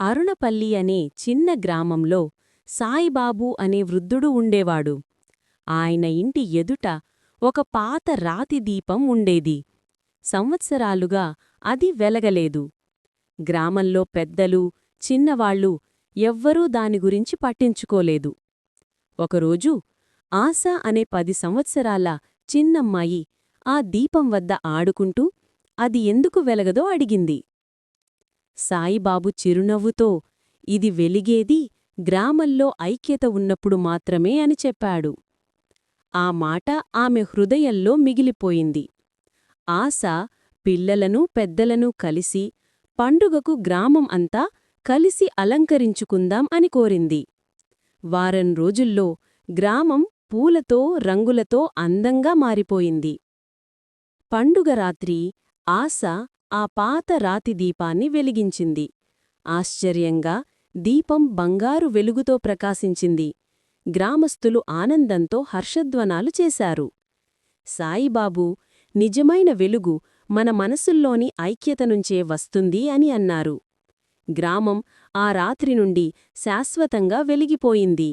అరుణపల్లి అనే చిన్న గ్రామంలో సాయిబాబు అనే వృద్ధుడు ఉండేవాడు. ఆయన ఇంటి ఎదుట ఒక పాత రాతి దీపం ఉండేది. సంవత్సరాలుగా అది వెలగలేదు. గ్రామంలో పెద్దలు చిన్నవాళ్ళు ఎవ్వరూ దాని గురించి పట్టించుకోలేదు. ఒకరోజు ఆశా అనే పది సంవత్సరాల చిన్నమ్మాయి ఆ దీపం వద్ద ఆడుకుంటూ అది ఎందుకు వెలగదో అడిగింది. సాయిబాబు చిరునవ్వుతో ఇది వెలిగేది గ్రామంలో ఐక్యత ఉన్నప్పుడు మాత్రమే అని చెప్పాడు. ఆ మాట ఆమె హృదయంలో మిగిలిపోయింది. ఆశ పిల్లలను పెద్దలను కలిసి పండుగకు గ్రామం అంతా కలిసి అలంకరించుకుందాం అని కోరింది. వారం రోజుల్లో గ్రామం పూలతో రంగులతో అందంగా మారిపోయింది. పండుగ రాత్రి ఆశ ఆ పాత రాతి దీపాన్ని వెలిగించింది. ఆశ్చర్యంగా దీపం బంగారు వెలుగుతో ప్రకాశించింది. గ్రామస్థులు ఆనందంతో హర్షధ్వనాలు చేశారు. సాయిబాబు నిజమైన వెలుగు మన మనసుల్లోని ఐక్యతనుంచే వస్తుంది అని అన్నారు. గ్రామం ఆ రాత్రి నుండి శాశ్వతంగా వెలిగిపోయింది.